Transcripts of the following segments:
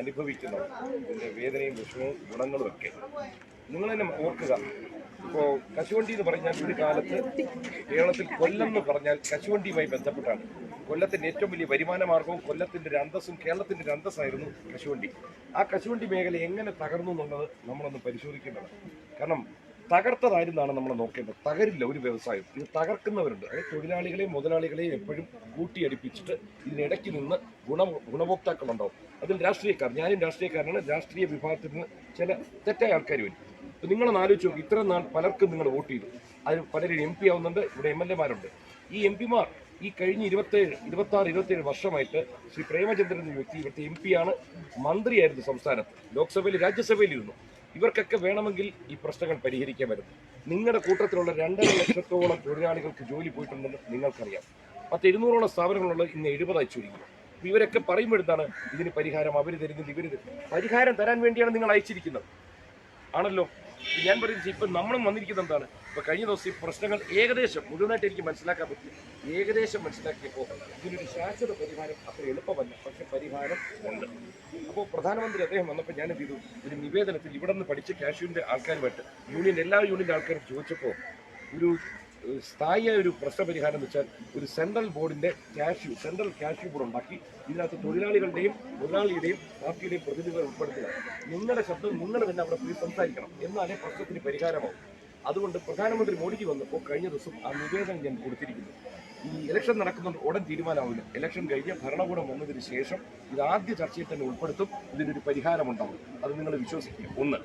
അനുഭവിക്കുന്നവർ ഇതിന്റെ വേദനയും വിഷമവും ഗുണങ്ങളും ഒക്കെ. നിങ്ങൾ തന്നെ ഓർക്കുക. ഇപ്പോൾ കശുവണ്ടി എന്ന് പറഞ്ഞാൽ ഒരു കാലത്ത് കേരളത്തിൽ കൊല്ലം എന്ന് പറഞ്ഞാൽ കശുവണ്ടിയുമായി ബന്ധപ്പെട്ടാണ്. കൊല്ലത്തിന്റെ ഏറ്റവും വലിയ വരുമാന മാർഗവും കൊല്ലത്തിന്റെ ഒരു അന്തസ്സും കേരളത്തിന്റെ ഒരു അന്തസ്സായിരുന്നു കശുവണ്ടി. ആ കശുവണ്ടി മേഖല എങ്ങനെ തകർന്നു എന്നുള്ളത് നമ്മളൊന്ന് പരിശോധിക്കേണ്ടതാണ്. കാരണം തകർത്തതായിരുന്നാണ് നമ്മൾ നോക്കേണ്ടത്. തകരില്ല ഒരു വ്യവസായം. ഇത് തകർക്കുന്നവരുണ്ട്. അതായത് തൊഴിലാളികളെയും മുതലാളികളെയും എപ്പോഴും കൂട്ടിയടിപ്പിച്ചിട്ട് ഇതിനിടയ്ക്ക് നിന്ന് ഗുണ ഗുണഭോക്താക്കളുണ്ടാവും. അതിൽ രാഷ്ട്രീയക്കാർ ഞാനും രാഷ്ട്രീയക്കാരനാണ്. രാഷ്ട്രീയ വിഭാഗത്തിൽ നിന്ന് ചില തെറ്റായ ആൾക്കാർ വരും. ഇപ്പം നിങ്ങളൊന്ന് ആലോചിച്ച് നോക്കി. ഇത്ര നാൾ പലർക്കും നിങ്ങൾ വോട്ട് ചെയ്തു. അതിൽ പലരും എം പി ആവുന്നുണ്ട്. ഇവിടെ എം എൽ എമാരുണ്ട്. ഈ എം പിമാർ ഈ കഴിഞ്ഞ ഇരുപത്തേഴ് ഇരുപത്തി ആറ് ഇരുപത്തേഴ് വർഷമായിട്ട് ശ്രീ പ്രേമചന്ദ്രൻ എന്ന വ്യക്തി ഇവിടുത്തെ എം പിയാണ് മന്ത്രിയായിരുന്നു സംസ്ഥാനത്ത്. ലോക്സഭയിൽ രാജ്യസഭയിൽ ഇരുന്നു ഇവർക്കൊക്കെ വേണമെങ്കിൽ ഈ പ്രശ്നങ്ങൾ പരിഹരിക്കാൻ വരുന്നു നിങ്ങളുടെ കൂട്ടത്തിലുള്ള രണ്ടര ലക്ഷത്തോളം തൊഴിലാളികൾക്ക് ജോലി പോയിട്ടുണ്ടെന്ന് നിങ്ങൾക്കറിയാം. പത്ത് എഴുന്നൂറോളം സ്ഥാപനങ്ങളുള്ള ഇന്ന് എഴുപതായി ചുരുങ്ങി ഇവരൊക്കെ പറയുമ്പോഴത്താണ് ഇതിന് പരിഹാരം അവർ തരുന്നത് ഇവർ പരിഹാരം തരാൻ വേണ്ടിയാണ് നിങ്ങൾ അയച്ചിരിക്കുന്നത്. ആണല്ലോ? ഞാൻ പറയുന്നത് ഇപ്പൊ നമ്മളും വന്നിരിക്കുന്നത് എന്താണ്? ഇപ്പൊ കഴിഞ്ഞ ദിവസം ഈ പ്രശ്നങ്ങൾ ഏകദേശം മുഴുവനായിട്ട് എനിക്ക് മനസ്സിലാക്കാൻ പറ്റി. ഏകദേശം മനസ്സിലാക്കിയപ്പോൾ ഇതിനൊരു ശാശ്വത പരിഹാരം അത്ര എളുപ്പമല്ല. പക്ഷെ പരിഹാരം ഉണ്ട്. അപ്പോൾ പ്രധാനമന്ത്രി അദ്ദേഹം വന്നപ്പോൾ ഞാൻ എന്ത് ചെയ്തു? ഒരു നിവേദനത്തിൽ ഇവിടെ നിന്ന് പഠിച്ച കാശ്മീരിന്റെ ആൾക്കാരുമായിട്ട് യൂണിയൻ എല്ലാ യൂണിയന്റെ ആൾക്കാരും ചോദിച്ചപ്പോൾ ഒരു സ്ഥായിയായ ഒരു പ്രശ്നപരിഹാരം എന്ന് വെച്ചാൽ ഒരു സെൻട്രൽ ബോർഡിന്റെ കാഷ്യൂ സെൻട്രൽ കാഷ്യൂ ബോർഡ് ഉണ്ടാക്കി ഇതിനകത്ത് തൊഴിലാളികളുടെയും മുതലാളിയുടെയും പാർട്ടിയുടെയും പ്രതിനിധികൾ ഉൾപ്പെടുത്തുക. നിങ്ങളുടെ ശബ്ദം നിങ്ങൾ തന്നെ അവിടെ പോയി സംസാരിക്കണം. എന്നാലേ പ്രശ്നത്തിന് പരിഹാരമാവും. അതുകൊണ്ട് പ്രധാനമന്ത്രി മോഡിജി വന്നപ്പോൾ കഴിഞ്ഞ ദിവസം ആ നിവേദനം ഞാൻ കൊടുത്തിരിക്കുന്നു. ഈ ഇലക്ഷൻ നടക്കുന്നുണ്ട് ഉടൻ തീരുമാനമാവില്ല. ഇലക്ഷൻ കഴിഞ്ഞ് ഭരണകൂടം വന്നതിന് ശേഷം ഇത് ആദ്യ ചർച്ചയിൽ തന്നെ ഉൾപ്പെടുത്തും. ഇതിനൊരു പരിഹാരമുണ്ടാവും. അത് നിങ്ങൾ വിശ്വസിക്കുക. ഒന്ന്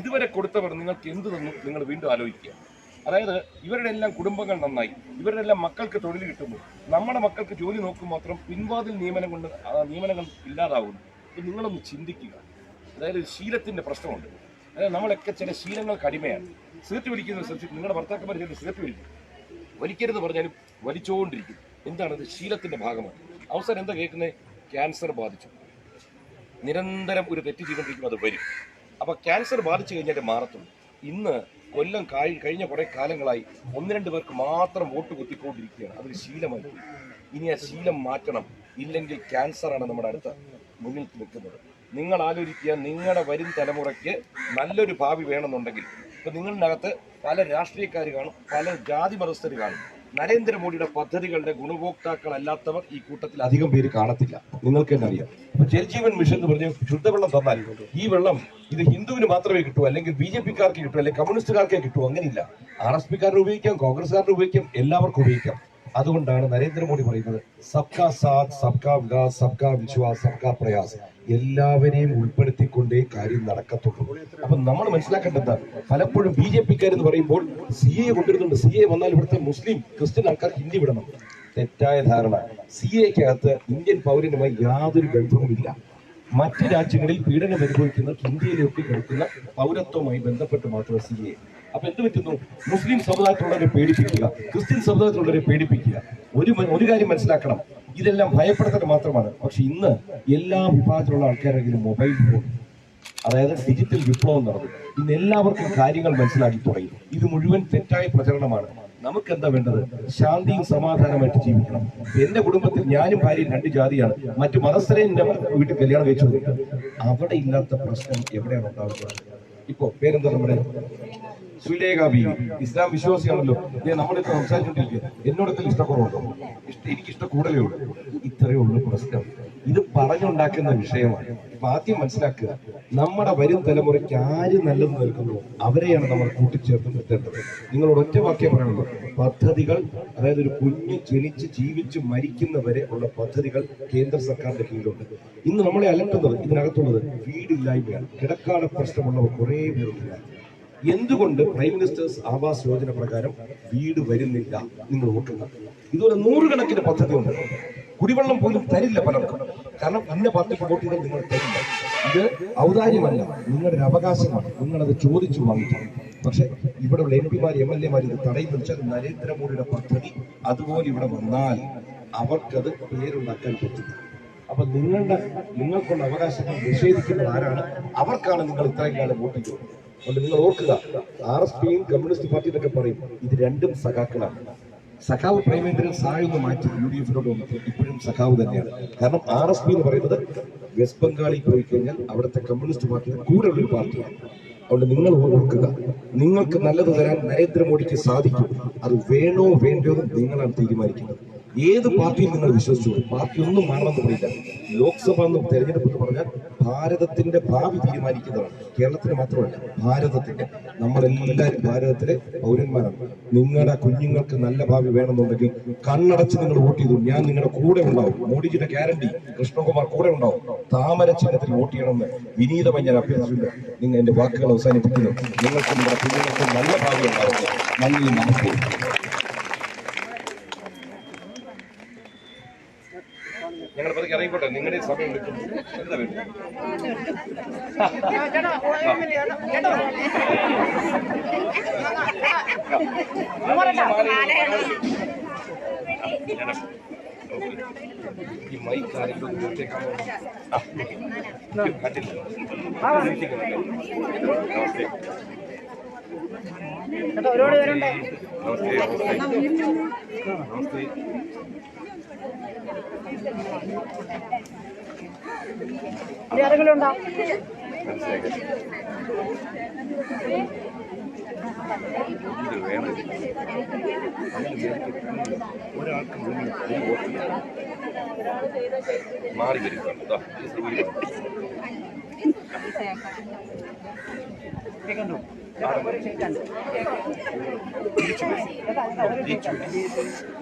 ഇതുവരെ കൊടുത്തവർ നിങ്ങൾക്ക് എന്ത് തന്നു? നിങ്ങൾ വീണ്ടും ആലോചിക്കുക. അതായത് ഇവരുടെ എല്ലാം കുടുംബങ്ങൾ നന്നായി. ഇവരുടെ എല്ലാം മക്കൾക്ക് തൊഴിൽ കിട്ടുന്നു. നമ്മുടെ മക്കൾക്ക് ജോലി നോക്കും മാത്രം പിൻവാതിൽ നിയമനം കൊണ്ട് നിയമനങ്ങൾ ഇല്ലാതാവുന്നു. അപ്പം നിങ്ങളൊന്ന് ചിന്തിക്കുക. അതായത് ശീലത്തിന്റെ പ്രശ്നമുണ്ട്. അതായത് നമ്മളൊക്കെ ചില ശീലങ്ങൾ അടിമയാണ്. സിഗരറ്റ് വലിക്കുന്ന ശ്രദ്ധിച്ചു നിങ്ങളുടെ ഭർത്താക്കന്മാർ ചില സിഗരറ്റ് വലിക്കും. വലിക്കരുത് പറഞ്ഞാലും വലിച്ചുകൊണ്ടിരിക്കും എന്താണ് ഇത്? ശീലത്തിന്റെ ഭാഗമാണ്. അവസരം എന്താ കേൾക്കുന്നത് ക്യാൻസർ ബാധിച്ചു. നിരന്തരം ഒരു തെറ്റ് ചെയ്തുകൊണ്ടിരിക്കും അത് വരും. അപ്പോൾ ക്യാൻസർ ബാധിച്ചു കഴിഞ്ഞാൽ മാറത്തുള്ളൂ. ഇന്ന് കൊല്ലം കഴിഞ്ഞ കുറെ കാലങ്ങളായി ഒന്ന് രണ്ട് പേർക്ക് മാത്രം വോട്ട് കുത്തിക്കൊണ്ടിരിക്കുകയാണ്. അതൊരു ശീലമായി. ഇനി ആ ശീലം മാറ്റണം. ഇല്ലെങ്കിൽ ക്യാൻസറാണ് നമ്മുടെ അടുത്ത മുന്നിൽ നിൽക്കുന്നത്. നിങ്ങൾ ആലോചിക്കുക നിങ്ങളുടെ വരും തലമുറയ്ക്ക് നല്ലൊരു ഭാവി വേണമെന്നുണ്ടെങ്കിൽ. ഇപ്പൊ അകത്ത് പല രാഷ്ട്രീയക്കാർ കാണും പല ജാതി മതസ്ഥർ കാണും. നരേന്ദ്രമോദിയുടെ പദ്ധതികളുടെ ഗുണഭോക്താക്കൾ അല്ലാത്തവർ ഈ കൂട്ടത്തിൽ അധികം പേര് കാണത്തില്ല. നിങ്ങൾക്ക് തന്നെ അറിയാം. ഇപ്പൊ ജൽജീവൻ മിഷൻ എന്ന് പറഞ്ഞ ശുദ്ധവെള്ളം തന്നാൽ ഈ വെള്ളം ഇത് ഹിന്ദുവിന് മാത്രമേ കിട്ടൂ അല്ലെങ്കിൽ ബി ജെ പിക്കാർക്ക് കിട്ടൂ അല്ലെങ്കിൽ കമ്മ്യൂണിസ്റ്റുകാർക്കേ കിട്ടൂ അങ്ങനെയില്ല. ആർ എസ് പിക്കാരന് ഉപയോഗിക്കാം കോൺഗ്രസ്സുകാരന് ഉപയോഗിക്കാം എല്ലാവർക്കും ഉപയോഗിക്കാം. അതുകൊണ്ടാണ് നരേന്ദ്രമോദി പറയുന്നത് സബ്കാ സാത്ത് സബ്കാ വികാസ് സബ്കാ വിശ്വാസ് സബ്കാ പ്രയാസ്. എല്ലാവരെയും ഉൾപ്പെടുത്തിക്കൊണ്ടേ കാര്യം നടക്കത്തുള്ളൂ. അപ്പൊ നമ്മൾ മനസ്സിലാക്കേണ്ടത് പലപ്പോഴും ബി ജെ പിക്കാരെന്ന് പറയുമ്പോൾ സി എ കൊണ്ടുവരുന്നുണ്ട്. സി എ വന്നാൽ ഇവിടുത്തെ മുസ്ലിം ക്രിസ്ത്യൻ ആൾക്കാർ ഹിന്ദി വിടണം. തെറ്റായ ധാരണ. സി എക്കകത്ത് ഇന്ത്യൻ പൗരനുമായി യാതൊരു ബന്ധവുമില്ല. മറ്റു രാജ്യങ്ങളിൽ പീഡനം അനുഭവിക്കുന്ന ഇന്ത്യയിലേക്ക് കിടക്കുന്ന പൗരത്വമായി ബന്ധപ്പെട്ട് മാത്രം സി എ. അപ്പൊ എന്ത് പറ്റുന്നു? മുസ്ലിം സമുദായത്തിലുള്ളവരെ പേടിപ്പിക്കുക. ക്രിസ്ത്യൻ സമുദായത്തിലുള്ളവരെ പേടിപ്പിക്കുക. ഒരു ഒരു കാര്യം മനസ്സിലാക്കണം. ഇതെല്ലാം ഭയപ്പെടുത്തൽ മാത്രമാണ്. പക്ഷെ ഇന്ന് എല്ലാ വിഭാഗത്തിലുള്ള ആൾക്കാരെങ്കിലും മൊബൈൽ ഫോൺ അതായത് ഡിജിറ്റൽ വിപ്ലവം നടന്നു. ഇന്ന് എല്ലാവർക്കും കാര്യങ്ങൾ മനസ്സിലാക്കി തുടങ്ങി. ഇത് മുഴുവൻ തെറ്റായ പ്രചരണമാണ്. നമുക്ക് എന്താ വേണ്ടത്? ശാന്തിയും സമാധാനമായിട്ട് ജീവിക്കണം. എന്റെ കുടുംബത്തിൽ ഞാനും ഭാര്യയും രണ്ട് ജാതിയാണ്. മറ്റു മതസ്ഥരെ എന്റെ വീട്ടിൽ കല്യാണം വെച്ചു അവിടെ ഇല്ലാത്ത പ്രശ്നം എവിടെയാണ് ഉണ്ടാവുന്നത് ഇപ്പോ പേരെന്താ നമ്മുടെ സുലേഖ ബി ഇസ്ലാം വിശ്വാസിയാണല്ലോ. ഞാൻ നമ്മളിപ്പോ സംസാരിച്ചോണ്ടിരിക്കുക എന്നോടത്തിൽ ഇഷ്ടക്കുറവുണ്ടോ. ഇഷ്ട എനിക്ക് ഇഷ്ട കൂടുതലേ ഉള്ളൂ. ഇത്രയേ ഉള്ളൂ പ്രശ്നം ഇത് പറഞ്ഞുണ്ടാക്കുന്ന വിഷയമാണ്. അപ്പൊ ആദ്യം മനസ്സിലാക്കുക നമ്മുടെ വരും തലമുറയ്ക്ക് ആര് നല്ലത് നൽകുന്നു അവരെയാണ് നമ്മൾ കൂട്ടിച്ചേർത്ത് നിർത്തേണ്ടത്. നിങ്ങളോട് ഒറ്റ വാക്യം പറയുന്നത് പദ്ധതികൾ അതായത് ഒരു കുഞ്ഞ് ജനിച്ച് ജീവിച്ച് മരിക്കുന്നവരെ ഉള്ള പദ്ധതികൾ കേന്ദ്ര സർക്കാരിന്റെ കീഴിലുണ്ട്. ഇന്ന് നമ്മളെ അലട്ടുന്നത് ഇതിനകത്തുള്ളത് വീടില്ലായ്മയാണ്. കിടക്കാട പ്രശ്നമുള്ളവർ കുറേ പേരുണ്ട്. എന്തുകൊണ്ട് പ്രൈം മിനിസ്റ്റേഴ്സ് ആവാസ് യോജന പ്രകാരം വീട് വരുന്നില്ല നിങ്ങൾ ഓർക്കുക. ഇതുപോലെ നൂറുകണക്കിന് പദ്ധതിയുണ്ട്. കുടിവെള്ളം പോലും തരില്ല പലർക്കും. കാരണം ഇന്ന പാർട്ടിക്ക് വോട്ട് ചെയ്താൽ നിങ്ങൾ തരില്ല. ഇത് ഔദാര്യമല്ല. നിങ്ങളുടെ ഒരു അവകാശമാണ്. നിങ്ങളത് ചോദിച്ചു വാങ്ങിക്കണം. പക്ഷെ ഇവിടെയുള്ള എം പിമാർ എം എൽ എമാർ ഇത് തടയുന്നു വെച്ചാൽ നരേന്ദ്രമോദിയുടെ പദ്ധതി അതുപോലെ ഇവിടെ വന്നാൽ അവർക്കത് പേരുണ്ടാക്കാൻ പറ്റില്ല. അപ്പൊ നിങ്ങളുടെ നിങ്ങൾക്കുള്ള അവകാശങ്ങൾ നിഷേധിക്കുന്നത് ആരാണ്? അവർക്കാണ് നിങ്ങൾ ഇത്രയും കാലം വോട്ട് ചെയ്തത്. അതുകൊണ്ട് നിങ്ങൾ ഓർക്കുക ആർ എസ് പിയും കമ്മ്യൂണിസ്റ്റ് പാർട്ടി എന്നൊക്കെ പറയും ഇത് രണ്ടും സഖാക്കളാണ്. സഖാവ് പ്രേമേന്ദ്രൻ സായൊന്ന് മാറ്റി യു ഡി എഫിനോട് വന്നപ്പോൾ ഇപ്പോഴും സഖാവ് തന്നെയാണ്. കാരണം ആർ എസ് പി എന്ന് പറയുന്നത് വെസ്റ്റ് ബംഗാളിൽ പോയി കഴിഞ്ഞാൽ അവിടുത്തെ കമ്മ്യൂണിസ്റ്റ് പാർട്ടിയുടെ കൂടെ ഉള്ളൊരു പാർട്ടിയാണ്. അതുകൊണ്ട് നിങ്ങൾ ഓർക്കുക നിങ്ങൾക്ക് നല്ലത് തരാൻ നരേന്ദ്രമോദിക്ക് സാധിക്കും. അത് വേണോ വേണ്ടോ എന്ന് നിങ്ങളാണ് തീരുമാനിക്കുന്നത്. ഏത് പാർട്ടിയിൽ നിങ്ങൾ വിശ്വസിച്ചു പാർട്ടി ഒന്നും മാറണമെന്ന് പറയില്ല ലോക്സഭ എന്ന് തെരഞ്ഞെടുപ്പ് എന്ന് പറഞ്ഞാൽ ഭാരതത്തിന്റെ ഭാവി തീരുമാനിക്കുന്നതാണ്. കേരളത്തിന് മാത്രമല്ല ഭാരതത്തിന്റെ നമ്മൾ നമ്മളെല്ലാവരും ഭാരതത്തിലെ പൗരന്മാരാണ്. നിങ്ങളുടെ കുഞ്ഞുങ്ങൾക്ക് നല്ല ഭാവി വേണമെന്നുണ്ടെങ്കിൽ കണ്ണടച്ച് നിങ്ങൾ വോട്ട് ചെയ്തു. ഞാൻ നിങ്ങളുടെ കൂടെ ഉണ്ടാവും. മോഡിജിയുടെ ഗ്യാരണ്ടി കൃഷ്ണകുമാർ കൂടെ ഉണ്ടാവും. താമര ചിഹ്നത്തിൽ വോട്ട് ചെയ്യണമെന്ന് വിനീതമായി ഞാൻ അഭ്യർത്ഥിച്ചിട്ടുണ്ട്. നിങ്ങൾ എന്റെ വാക്കുകൾ അവസാനിപ്പിക്കുന്നു. നിങ്ങൾക്ക് നിങ്ങളുടെ കുഞ്ഞുങ്ങൾക്ക് നല്ല ഭാവി ഉണ്ടാവും നന്ദി നമസ്തേ ഞങ്ങൾ പതുക്കെ ഇറങ്ങിക്കോട്ടെ നിങ്ങളുടെ സമയം ഒരുപാട് എന്താ വേണ്ടത് ഈ മൈക്ക് ആരെങ്കിലും കണ്ടില്ല. നമസ്തേ. നമസ്തേ, നമസ്തേ. നമസ്തേ. ആരെങ്കിലും ഉണ്ടോ. ഇത് വേണം ഒരാൾക്ക്. മാറി വരും.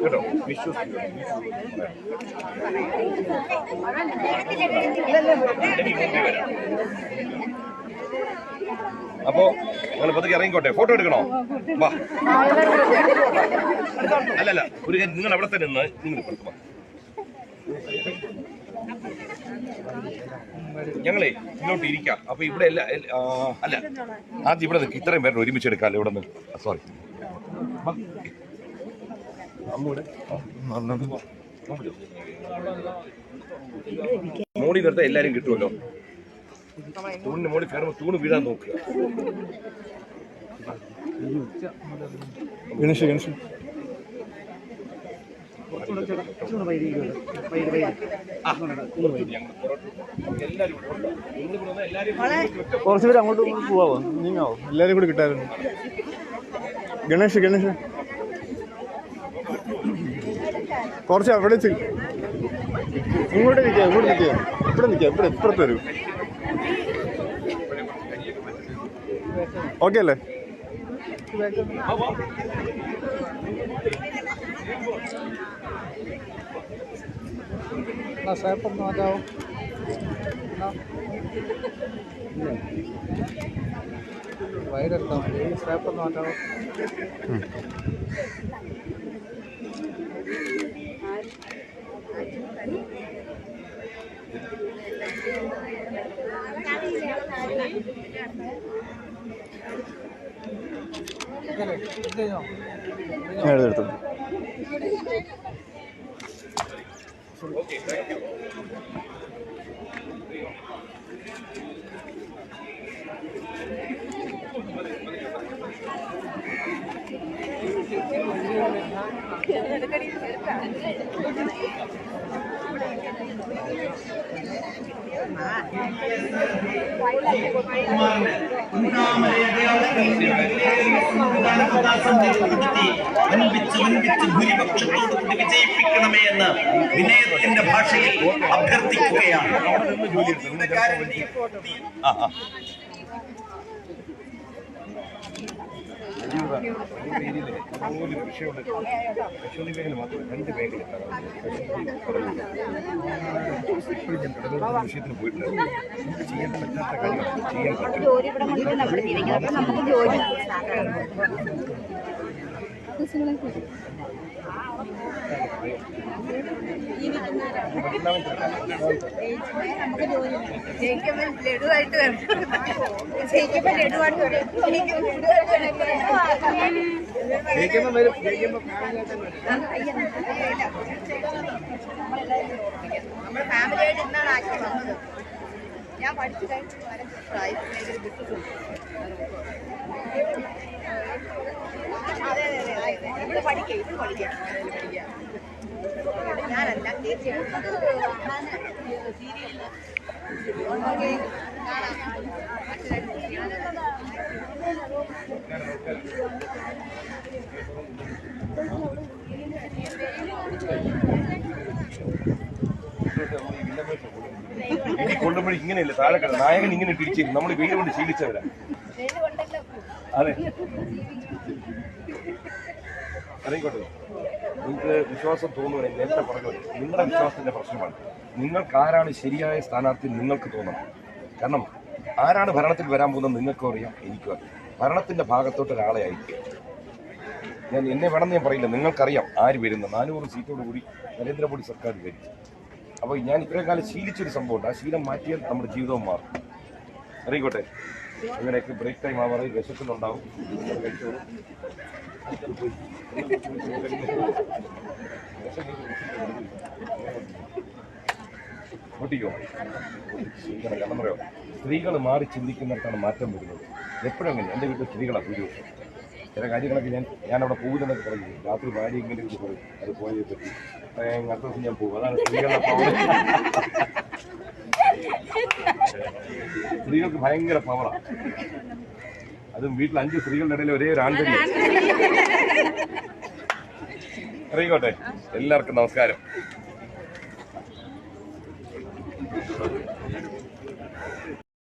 കേട്ടോ അപ്പോ നിങ്ങൾ പതുക്കെ ഇറങ്ങിക്കോട്ടെ? ഫോട്ടോ എടുക്കണോ? വാ. അല്ലല്ല ഒരു നിങ്ങൾ അവിടെ തന്നെ നിന്ന് നിങ്ങൾ ഇപ്പുറത്ത് വാ. ഞങ്ങളെ ഇങ്ങോട്ട് ഇരിക്കാം. അപ്പൊ ഇവിടെ അല്ല ആദ്യം ഇവിടെ നിൽക്കും ഇത്രയും പേരുടെ ഒരുമിച്ച് എടുക്കാമല്ലോ ഇവിടെ നിന്ന് സോറി മോളി വെറുതെ എല്ലാരും കിട്ടുമല്ലോ. തൂണിന് മോളി കയറുമ്പോ തൂണ് വീഴാൻ നോക്കുക എല്ലാരും നിങ്ങൾ ഇവിടെ വന്ന് എല്ലാരും കുറച്ച് പേര് അങ്ങോട്ട് പോവാമോ നീങ്ങാവോ? എല്ലാരും കൂടി കിട്ടാറുണ്ട്. ഗണേഷ് ഗണേഷ്. കുറച്ച് അവിടെ ഇങ്ങോട്ട് നിൽക്കുക ഇങ്ങോട്ട് നിൽക്കുക ഇവിടെ നിൽക്കുക ഇവിടെ ഇപ്പുറത്ത് വരും. ഓക്കെ അല്ലേ? സാപ്പ് ഒന്ന് മാറ്റാവോ വയറെടുത്താൽ മതി. സ്റ്റാപ്പ് ഒന്ന് മാറ്റാവോ ഞാൻ എടുത്തു വൻപിച്ച് വൻപിച്ച് ഭൂരിപക്ഷത്തോടുകൂടി വിജയിപ്പിക്കണമേ എന്ന് വിനയത്തിന്റെ ഭാഷയിൽ അഭ്യർത്ഥിക്കുകയാണ് വിഷയത്തിന് പോയിട്ടുണ്ട് നമുക്ക് ചെയ്യാൻ പറ്റാത്ത കാര്യങ്ങൾ ചെയ്യാൻ പറ്റും ജോലി ഇവിടെ നമുക്ക് ജോലി ജോലി ജയിക്കുമ്പോൾ ലഡുവായിട്ട് വരണം. ജയിക്കുമ്പോൾ ലഡുവായിട്ട് വരും ജയിക്കുമ്പോൾ വരും. ജയിക്കുമ്പോൾ നമ്മൾ ഫാമിലിയായിട്ട് ഇന്നാണ് ആക്കി വന്നത്. ഞാൻ പഠിച്ചു കഴിഞ്ഞു പ്രൈവറ്റ് ബിസിനസ്. അതെ അതെ അതെ അതെ ഇവിടെ പഠിക്കാം ഇത് പഠിക്കാം. ഞാനല്ല ചേച്ചി ഈ കൊണ്ടുമ്പോൾ ഇങ്ങനെയല്ല താഴെ നായകൻ ഇങ്ങനെ തിരിച്ചു നമ്മൾ വെയിൽ കൊണ്ട് ശീലിച്ചവരാ. അതെ. അറിയിക്കോട്ടെ നിങ്ങൾക്ക് വിശ്വാസം തോന്നുന്നവരെ നേരത്തെ പറഞ്ഞു നിങ്ങളുടെ വിശ്വാസത്തിന്റെ പ്രശ്നമാണ്. നിങ്ങൾക്ക് ആരാണ് ശരിയായ സ്ഥാനാർത്ഥി നിങ്ങൾക്ക് തോന്നണം. കാരണം ആരാണ് ഭരണത്തിൽ വരാൻ പോകുന്നത് നിങ്ങൾക്കും അറിയാം എനിക്കും അറിയാം. ഭരണത്തിന്റെ ഭാഗത്തോട്ട് ഒരാളെ ഞാൻ എന്നെ വേണമെന്ന് ഞാൻ പറയില്ല നിങ്ങൾക്കറിയാം ആര് വരുന്ന നാനൂറ് സീറ്റോട് കൂടി നരേന്ദ്രമോദി സർക്കാർ വരും. അപ്പോൾ ഞാൻ ഇത്രയും കാലം ശീലിച്ചൊരു സംഭവമുണ്ട്. ആ ശീലം മാറ്റിയാൽ നമ്മുടെ ജീവിതവും മാറും. അറിയിക്കോട്ടെ അങ്ങനെയൊക്കെ ബ്രേക്ക് ടൈം ആവാറ് കഴിച്ചോളൂ പൊട്ടിക്കോ? കാരണം സ്ത്രീകൾ മാറി ചിന്തിക്കുന്നിടത്താണ് മാറ്റം വരുന്നത്. എപ്പോഴും അങ്ങനെ. എന്റെ വീട്ടിൽ സ്ത്രീകളാണ് ഭൂരിപക്ഷം. ചില കാര്യങ്ങളൊക്കെ ഞാൻ ഞാൻ അവിടെ പോകില്ലെന്നൊക്കെ പറഞ്ഞു. രാത്രി ഭാര്യ ഇങ്ങനെ ഇത് പറയും. അത് പോയതിനെ പറ്റി. അടുത്ത ദിവസം ഞാൻ പോകും അതാണ് സ്ത്രീകളുടെ പവർ സ്ത്രീകൾക്ക് ഭയങ്കര പവറാണ് അതും വീട്ടിൽ അഞ്ച് സ്ത്രീകളുടെ ഇടയിൽ ഒരേ ഒരു ആൺതരി അറിയിക്കോട്ടെ? എല്ലാവർക്കും നമസ്കാരം.